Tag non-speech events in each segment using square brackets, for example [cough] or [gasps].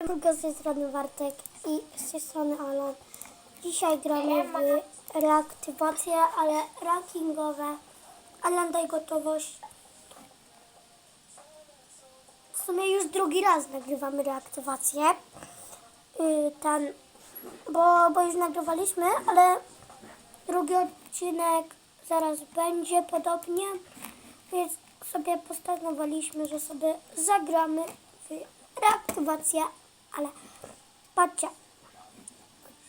Druga z tej strony Wartek i z tej strony Alan. Dzisiaj gramy w reaktywacje, ale rankingowe. Alan, daj gotowość. W sumie już drugi raz nagrywamy reaktywację. Yy, Ten, bo, bo już nagrywaliśmy, ale drugi odcinek zaraz będzie podobnie, więc sobie postanowiliśmy, że sobie zagramy w reaktywację, ale patrzcie,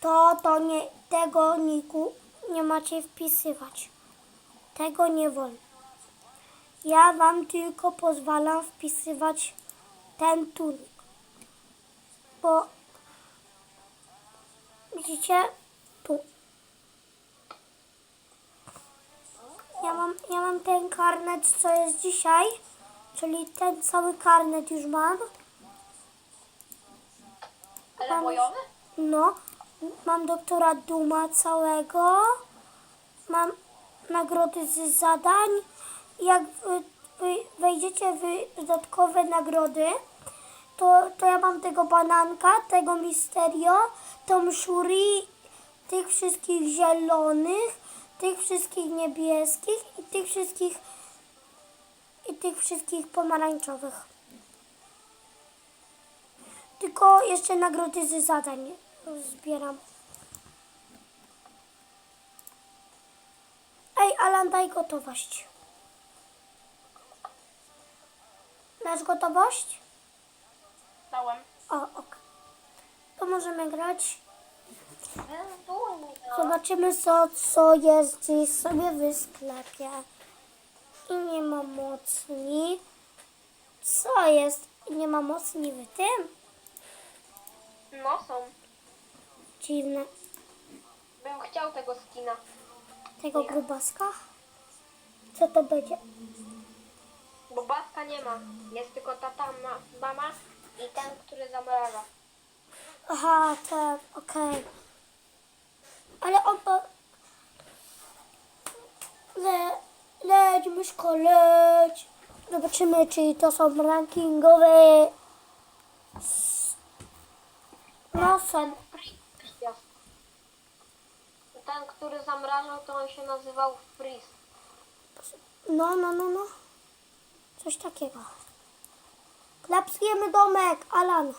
to, to nie, tego niku nie macie wpisywać. Tego nie wolno. Ja wam tylko pozwalam wpisywać ten tunik. Bo widzicie tu. Ja mam, ja mam ten karnet, co jest dzisiaj, czyli ten cały karnet już mam. Ale Mam-? No, mam doktora Duma całego, mam nagrody z zadań. Jak wy, wy wejdziecie w dodatkowe nagrody, to, to ja mam tego bananka, tego Misterio, tą Shuri, tych wszystkich zielonych, tych wszystkich niebieskich i tych wszystkich i tych wszystkich pomarańczowych. Tylko jeszcze nagrody z zadań zbieram. Ej, Alan, daj gotowość. Masz gotowość? Dałem. O, ok. To możemy grać. Zobacz. Zobaczymy, co, co jest gdzieś sobie w sklepie. I nie ma mocni. Co jest? Nie ma mocni w tym? No są. Dziwne. Bym chciał tego skina. Tego grubaska? Co to będzie? Bo baska nie ma. Jest tylko ta tam ma- mama i ten, który zamraża. Aha, tak, okej. Ale on... o- Le, leć, myszko, leć. Zobaczymy, czy to są rankingowe. No są. Ten, który zamrażał, to on się nazywał Freeze. No, no, no, no. Coś takiego. Klapsujemy domek, Alan.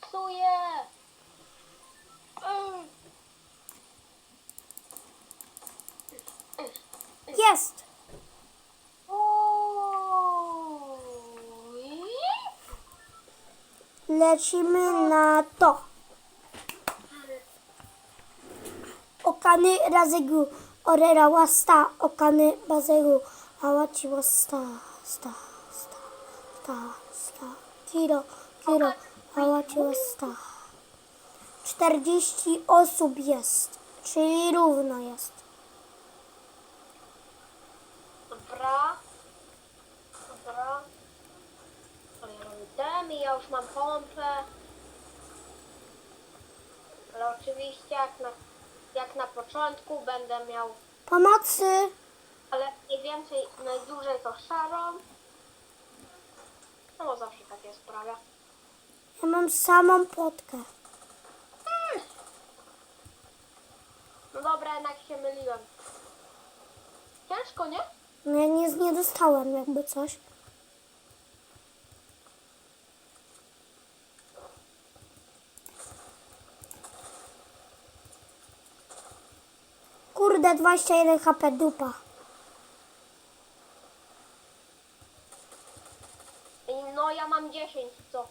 Psuje! Ej. Jest. Lecimy na to. Okany razegu orera wasta okany bazegu hawachi wasta sta sta sta sta kiro kiro hawachi wasta 40 osób jest, czyli równo jest. Dobra. Ale ja mam ja już mam pompę. Ale oczywiście jak na, jak na początku będę miał, Pomocy! ale mniej więcej, najdłużej to szarą. No bo zawsze takie sprawia. Ja mam samą potkę. No dobra, jednak się myliłem. Ciężko, nie? Nie, nie, nie dostałem jakby coś. Kurde, 21 HP dupa. No ja mam 10, co?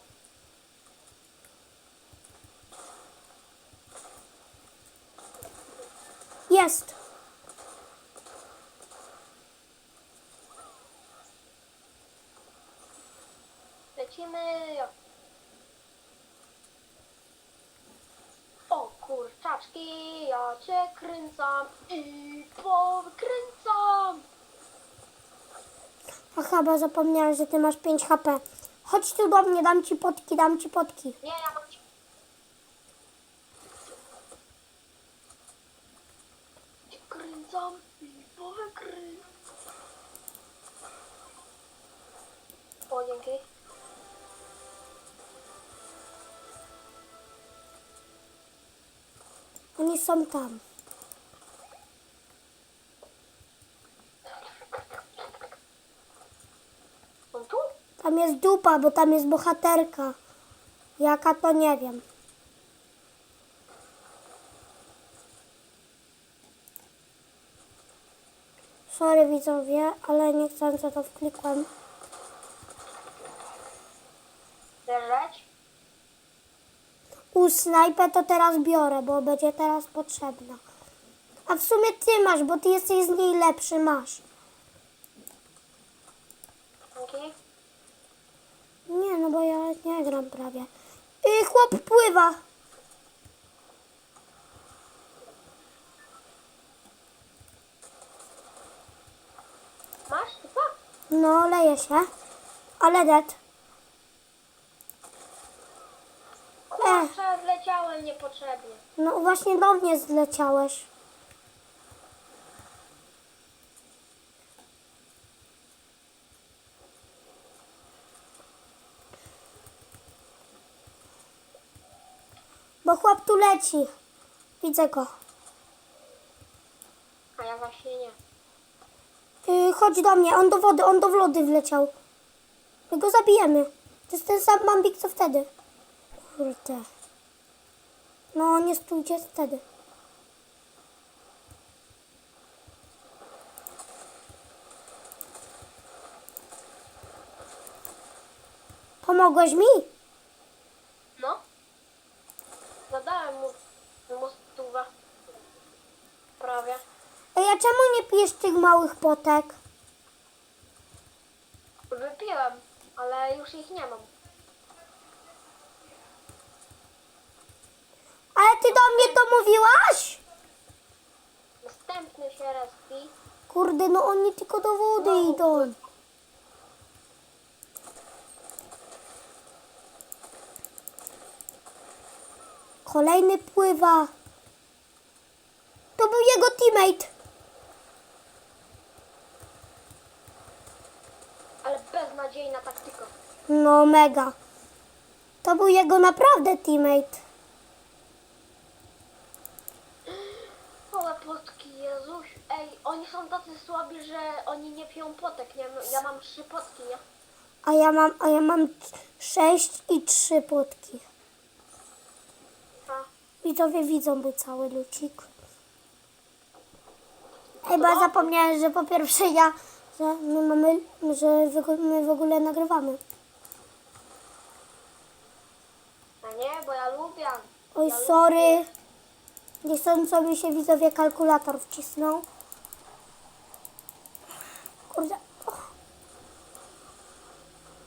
Jest. Lecimy. O kurczaczki, ja cię kręcam i pokręcam. A chyba zapomniałem, że ty masz 5 HP. Chodź tu do mnie, dam ci potki, dam ci potki. Nie, są tam. Tu? Tam jest dupa, bo tam jest bohaterka. Jaka to nie wiem. Sorry widzowie, ale niechcący to wklikłem. Leżeć? U snajpę to teraz biorę, bo będzie teraz potrzebna. A w sumie ty masz, bo ty jesteś z niej lepszy, masz. Dzięki. Nie, no bo ja nie gram prawie. I chłop pływa. Masz? Chyba? No, leje się. Ale dead. Kurczę, wleciałem niepotrzebnie. No właśnie do mnie zleciałeś. Bo chłop tu leci. Widzę go. A ja właśnie nie. Yy, chodź do mnie, on do wody, on do wody wleciał. My go zabijemy. To jest ten sam Bambik co wtedy. Kurde. No, nie stójcie wtedy. Pomogłeś mi? No. Zadałem mu, mu stówę. Prawie. Ej, a czemu nie pijesz tych małych potek? Wypiłem, ale już ich nie mam. Ale ty do mnie to mówiłaś? Następny się respi. Kurde, no oni tylko do wody idą. Kolejny pływa. To był jego teammate. Ale beznadziejna taktyka. No mega. To był jego naprawdę teammate. Małe potki, Jezuś. Ej, oni są tacy słabi, że oni nie piją potek. Nie? Ja mam trzy potki, nie? A ja mam, a ja mam sześć i trzy płotki. A, Widzowie widzą, był cały lucik. Bo ja zapomniałem, że po pierwsze ja, że my mamy, że wy- my w ogóle nagrywamy. a nie, bo ja lubię. Oj, ja sorry. Niechcąco mi się widzowie kalkulator wcisnął. Kurde.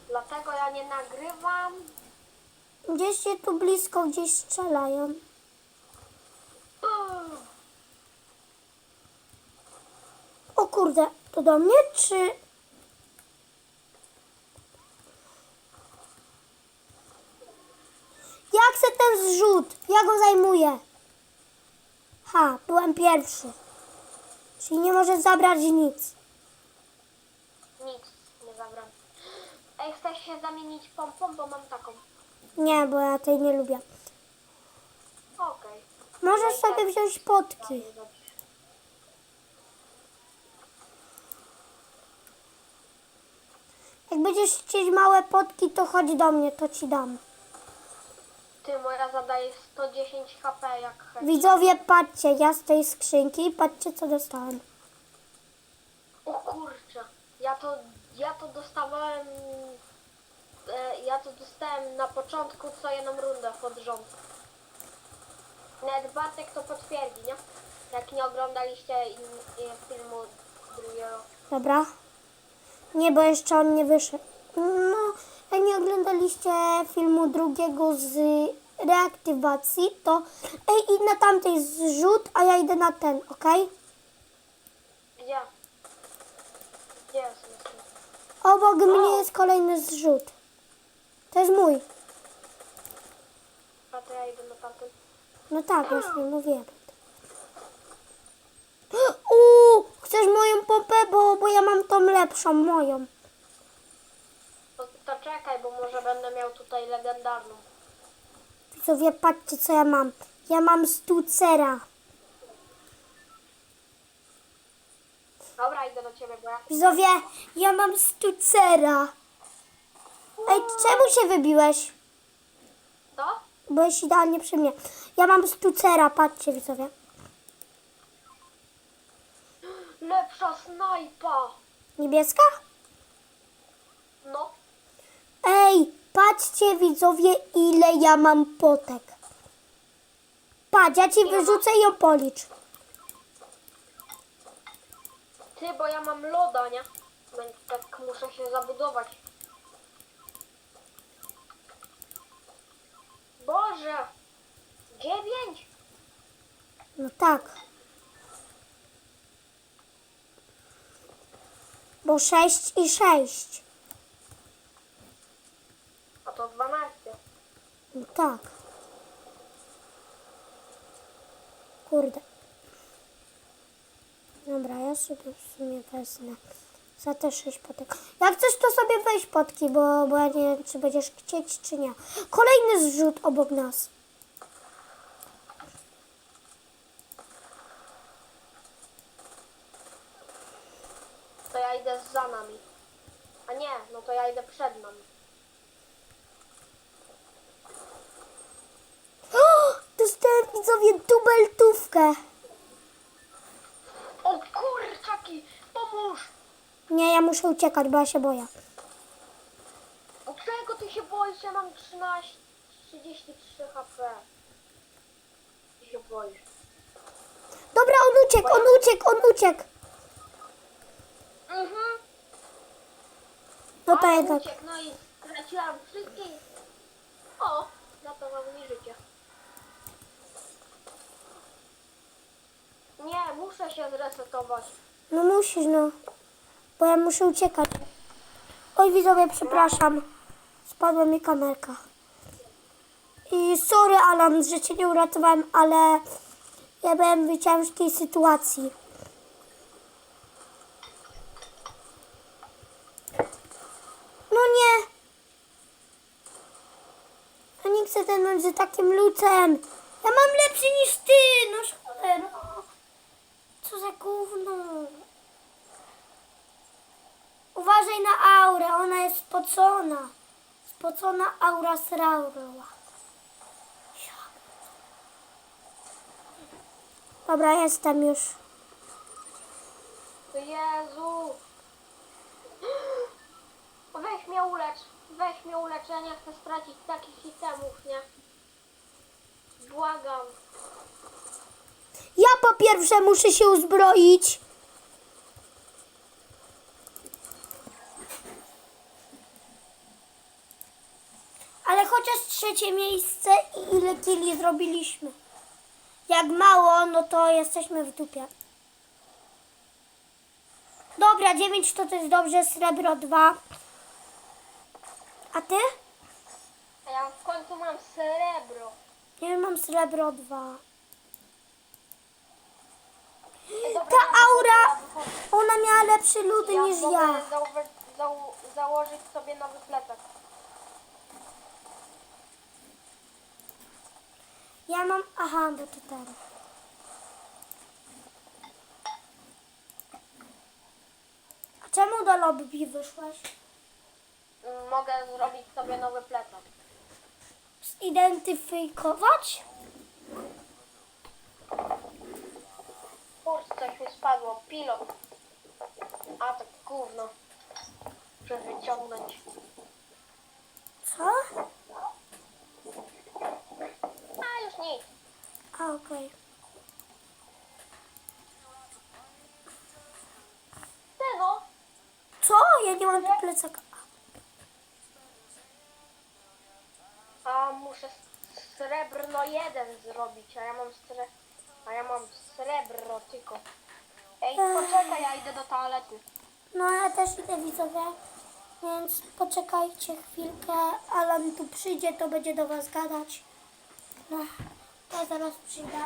Dlatego ja nie nagrywam. Gdzieś się tu blisko gdzieś strzelają. O kurde, to do mnie czy... Jak se ten zrzut? Ja go zajmuję. Ha, byłem pierwszy. Czyli nie możesz zabrać. Nic zagram. Ej, chcesz się zamienić pompą, bo mam taką. Nie, bo ja tej nie lubię. Okej. Możesz sobie wziąć potki. Jak będziesz chcieć małe potki, to chodź do mnie, to ci dam. Ty, moja zadaje 110 HP jak chęć. Widzowie, patrzcie, ja z tej skrzynki, patrzcie co dostałem. O kurczę, ja to, ja to dostawałem, e, ja to dostałem na początku co jedną rundę pod rząd. Nawet Bartek to potwierdzi, nie? Jak nie oglądaliście in, in filmu drugiego. Dobra. Nie, bo jeszcze on nie wyszedł. No, jak nie oglądaliście filmu drugiego z reaktywacji, to ej, idź na tamtej zrzut, a ja idę na ten, okej? Gdzie? Gdzie jest? jest? Obok mnie jest kolejny zrzut. To jest mój. A to ja idę na tamten. No tak, właśnie mówiłem. Uuu, [gasps] chcesz moją pompę, bo, bo ja mam tą lepszą, moją. To, to czekaj, bo może będę miał tutaj legendarną. Widzowie, patrzcie co ja mam. Ja mam stucera. Dobra, idę do ciebie, bo ja... Widzowie, ja mam stucera. Ej, czemu się wybiłeś? To? Byłeś idealnie przy mnie. Ja mam stucera, patrzcie widzowie. Lepsza snajpa! Niebieska? No. Ej, patrzcie widzowie, ile ja mam potek. Patrz, ja ci wyrzucę i ją policz. Ty, bo ja mam loda, nie? Więc tak muszę się zabudować. Boże! Dziewięć! No tak. Bo sześć i sześć. A to dwanaście. No tak. Kurde. Dobra, ja sobie w sumie wezmę za te sześć potek. Jak chcesz, to sobie weź potki, bo, bo ja nie wiem, czy będziesz chcieć, czy nie. Kolejny zrzut obok nas. To ja idę za nami. A nie, no to ja idę przed nami. Dostałem widzowie dubeltówkę. Pomóż! Nie, ja muszę uciekać, bo ja się boję. O czego ty się boisz? Ja mam 13, 33 HP. Ty się boisz. Dobra, on uciekł, on uciekł, on uciekł. Mhm. No to Ale jednak. uciekł, no i straciłam wszystkie. O, ratował mi życie. Nie, muszę się zresetować. No musisz, no. Bo ja muszę uciekać. Oj, widzowie, przepraszam. Spadła mi kamerka. I sorry, Alan, że cię nie uratowałem, ale ja byłem w ciężkiej sytuacji. No nie. Ja nie chcę ten z takim lucem. Ja mam lepszy niż ty. No szkoda, no. Co za gówno. Uważaj na aurę, ona jest spocona. Spocona aura sraurła. Dobra, jestem już. Jezu! Weź mnie ulecz, weź mnie ulecz, nie chcę stracić takich itemów, nie? Błagam. Ja po pierwsze muszę się uzbroić. Ale chociaż trzecie miejsce i ile kili zrobiliśmy. Jak mało, no to jesteśmy w dupie. Dobra, 9 to to jest dobrze, srebro 2. A ty? A ja w końcu mam srebro. Ja mam srebro 2. Ej, dobra, Ta aura, ona miała lepsze ludy niż ja. Mogę założyć sobie nowy plecak. Ja mam. Aha, to ten. A czemu do lobby wyszłaś? Mm, Mogę zrobić sobie nowy plecak. Zidentyfikować? Kurs, coś mi spadło. Pilot. A to gówno. Muszę wyciągnąć. Co? A już nic. A, okej. Tego? Co? Ja nie mam tu plecaka. A muszę s- srebrno jeden zrobić, a ja mam sre... A ja mam srebro tylko. Ej, poczekaj, ja idę do toalety. No, ja też idę widzowie. Więc poczekajcie chwilkę. Alan tu przyjdzie, to będzie do was gadać. No, ja zaraz przyjdę.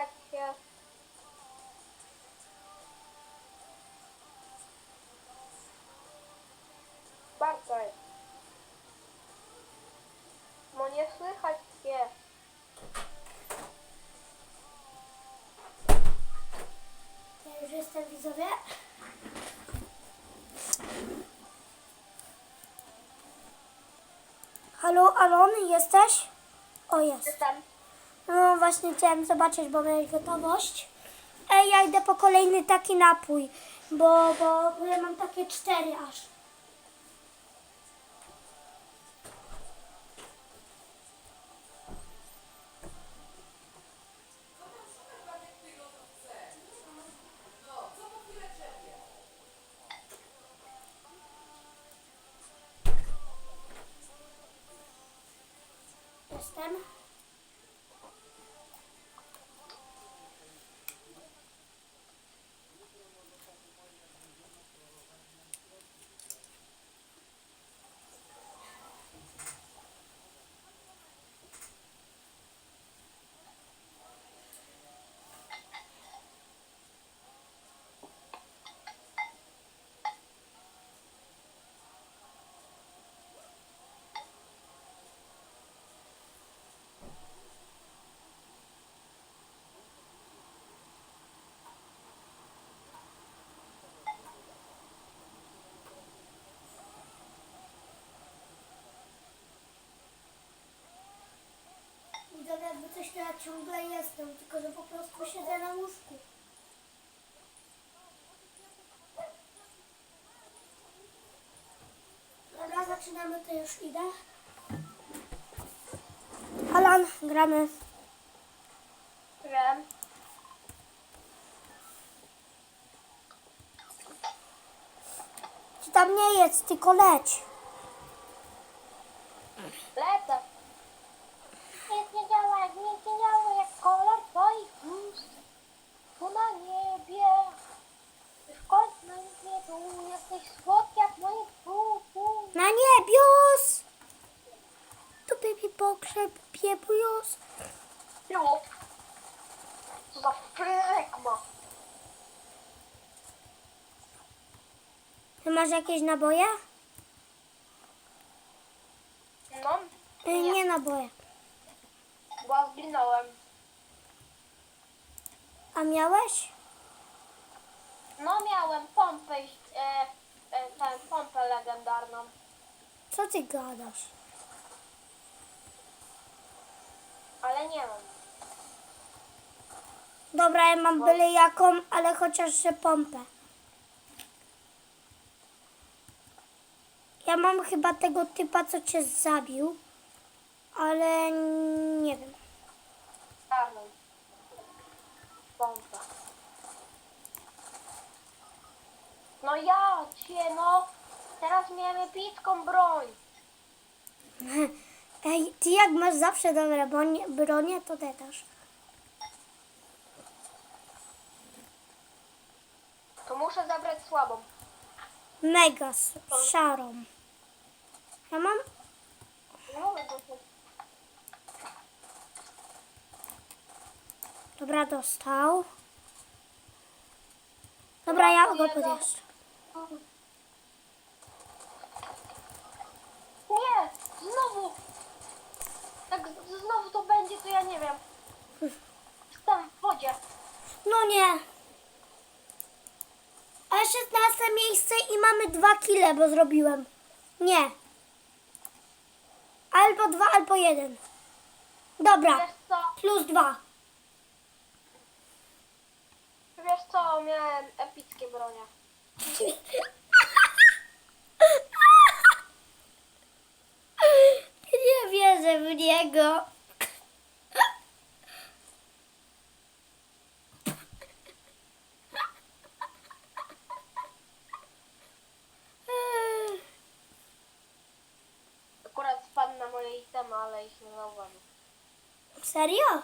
Słychać się. Bartek. No nie słychać się. Ja już jestem widzowie. Halo, Alon, jesteś? O, jest. Jestem. Właśnie chciałem zobaczyć, bo miałeś gotowość. Ej, ja idę po kolejny taki napój, bo, bo ja mam takie cztery aż. Jestem. Widzowie, jakby coś to ja ciągle jestem, tylko że po prostu siedzę na łóżku. Dobra, zaczynamy, to już idę. Alan, gramy. Wiem. Ci tam nie jest, tylko leć. Lecę. Nic nie działa, jak nic nie działa, jak kolor twoich ust. Tu na niebie. W końcu na niebie tu jesteś słodki jak moje pupu. Na niebios! Tu baby pogrzeb, piebujos. Jo. Co za flekma. Ty masz jakieś naboje? No, Y, nie naboje. bo zginąłem. A miałeś? No miałem pompę, e, e, tę pompę legendarną. Co ty gadasz? Ale nie mam. Dobra, ja mam byle jaką, ale chociaż pompę. Ja mam chyba tego typa, co cię zabił, ale nie wiem. Czarną. Pompę. No ja cię, no. Teraz miałem epicką broń. [laughs] Ej, ty jak masz zawsze dobre bronie, bronie to też. To muszę zabrać słabą. Mega s- szarą. Ja mam Nie mogę go tu- Dobra, dostał. Dobra, ja go podjeżdżę. Nie! Znowu! Jak z- znowu to będzie, to ja nie wiem. Jestem w wodzie. No nie. A 16 miejsce i mamy dwa kile, bo zrobiłem. Nie. Albo dwa, albo jeden. Dobra, Wiesz co? plus dwa. Wiesz co? Miałem epickie bronie. [laughs] Nie wierzę w niego. Akurat spadł na moje itemy, ale ich nie zauważył. Serio?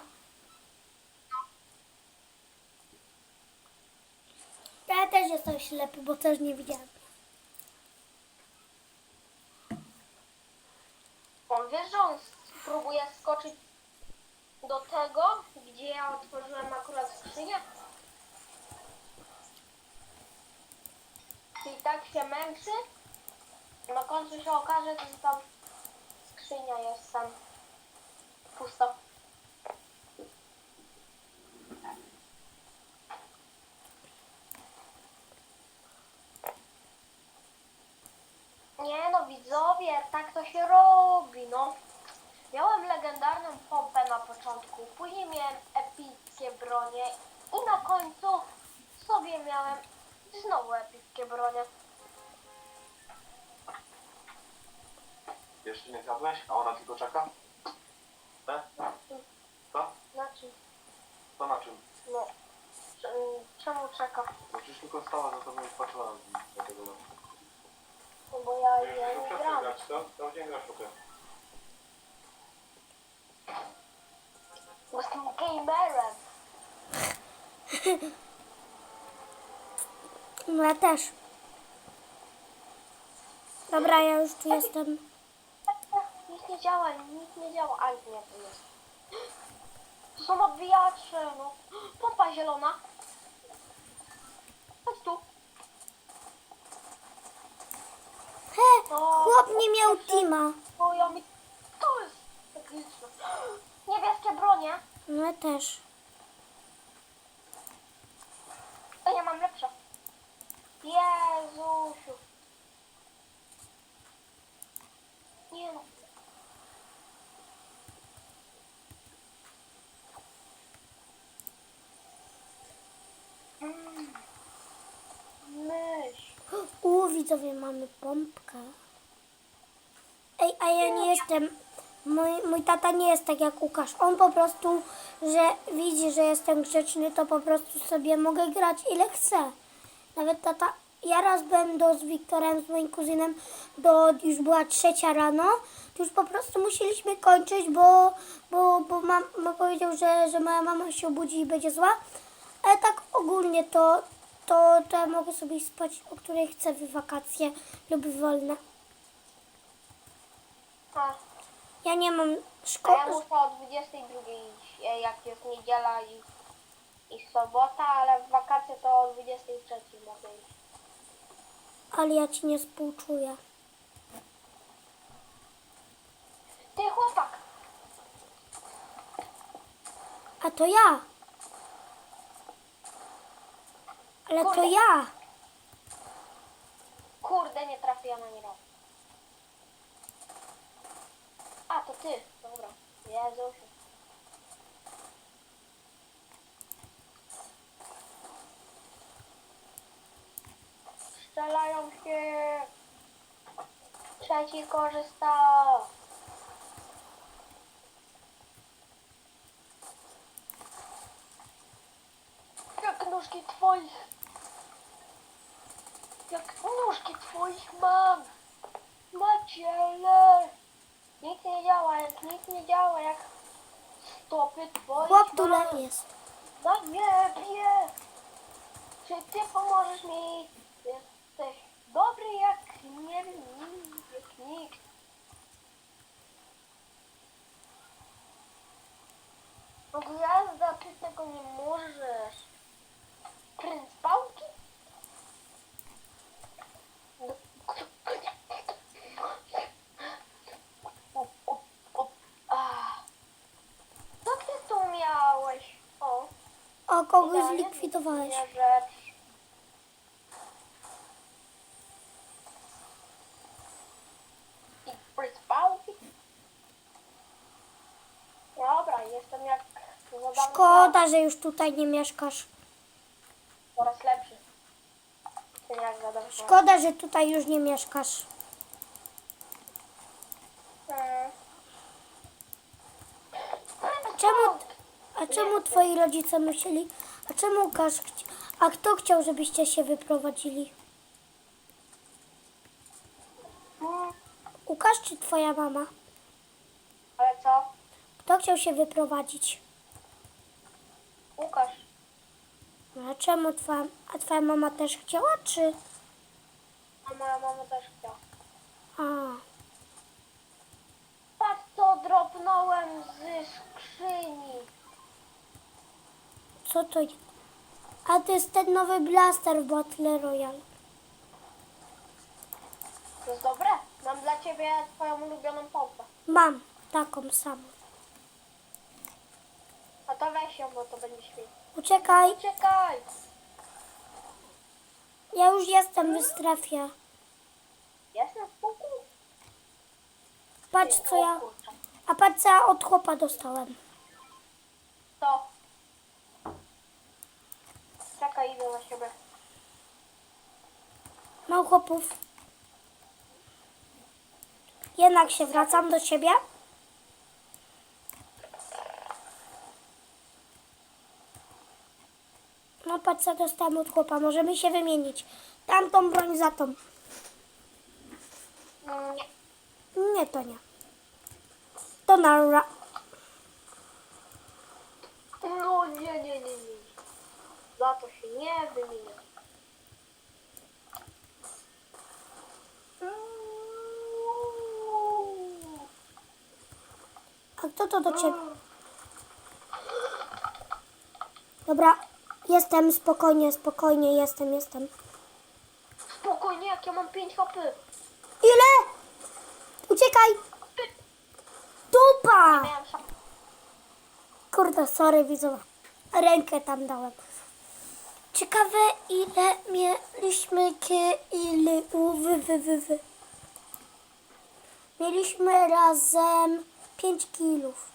Ja też jestem ślepy, bo też nie widziałem. Spróbuje skoczyć do tego, gdzie ja otworzyłem akurat skrzynię? Czyli tak się męczy, na końcu się okaże, że tam skrzynia jest sam. Pusto. Nie no widzowie, tak to się robi, no. Miałem legendarną pompę na początku, później miałem epickie bronie i na końcu sobie miałem znowu epickie bronie. Jeszcze nie zjadłeś, a ona tylko czeka? E? Co? Na czym? To na czym? No. Cze- Czemu czeka? No przecież tylko stała za tobą i patrzyła na tego. No bo ja, ja nie gram. co? To gdzie grasz potem? Bo jestem gamerem. No ja też. Dobra, ja już tu jestem. Nic nie działa, nic nie działa. A nie, to jest. To są odbijacze, no. Pompa zielona. Chodź tu. He, No, chłop nie miał teama. Bo ja mi... To jest epiczne. Niebieskie bronie. No ja też. A ja mam lepsze. Jezusiu. Nie no. Mm. Mysz. U, widzowie, mamy pompkę. Ej, a ja nie jestem... Mój, mój tata nie jest tak jak Łukasz. On po prostu, że widzi, że jestem grzeczny, to po prostu sobie mogę grać ile chcę. Nawet tata... Ja raz byłem do, z Wiktorem, z moim kuzynem, do, już była trzecia rano, to już po prostu musieliśmy kończyć, bo, bo, bo mam, bo powiedział, że, że moja mama się obudzi i będzie zła. Ale tak ogólnie to, to, to ja mogę sobie spać, o której chcę w wakacje lub wolne. A, Ja nie mam a ja szkoły, muszę o 22 iść, e, jak jest niedziela i, i sobota, ale w wakacje to o 23 mogę iść. ale ja ci nie współczuję. Ty chłopak! A to ja. Ale to Kurde. ja. Kurde, nie trafiłem ani razu. A, to ty. Dobra. Strzelają się. Trzeci korzysta. Jak nóżki twoich. Jak nóżki twoich mam. Maciele. Nic nie działa, jak nic nie działa, jak stopy twoich Chłop tu le- jest. Na niebie. Czy ty pomożesz mi? Jesteś dobry jak nie wiem, jak nikt. No gwiazda, ty tego nie Szkoda, że już tutaj nie mieszkasz. Coraz lepszy. Ty jak Szkoda, że tutaj już nie mieszkasz. Hmm. A czemu, a czemu twoi rodzice musieli? A czemu Łukasz chci- A kto chciał, żebyście się wyprowadzili? Łukasz czy twoja mama? Ale co? Kto chciał się wyprowadzić? Łukasz. A czemu twoja, a twoja mama też chciała, czy? A moja mama też chciała. A, Patrz co dropnąłem z skrzyni. Co to jest? A to jest ten nowy blaster w Battle Royale. To jest dobre. Mam dla ciebie twoją ulubioną pompę. Mam taką samą. A to weź ją, bo to będzie świetnie. Uciekaj, Uciekaj! ja już jestem w strefie. Jestem w puku. Patrz co ja... A patrz co ja od chłopa dostałem. To. Czekaj, idę na siebie. Mam chłopów. Jednak się wracam do siebie. Patrz co dostałem od chłopa. Możemy się wymienić. Tamtą broń za tą. Nie. Nie, to nie. To na ra... No nie, nie, nie, nie. Za to się nie wymienia. A kto to do ciebie? Dobra, jestem, spokojnie, spokojnie, jestem, jestem. Spokojnie, jak ja mam 5 HP. Ile? Uciekaj! Dupa! Miałem Kurde, sorry widzowie. Rękę tam dałem. Ciekawe ile mieliśmy kie, ile u, wy, wy, wy, wy. Mieliśmy razem 5 kilów.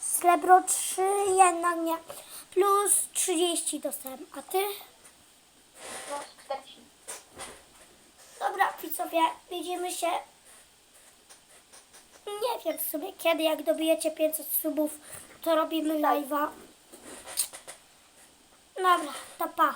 Srebro 3, jednak nie. Plus 30 dostałem. A ty? no, 40. Dobra, widzowie, widzimy się. Nie wiem w sumie kiedy, jak dobijecie 500 subów, to robimy live'a. Dobra, to pa.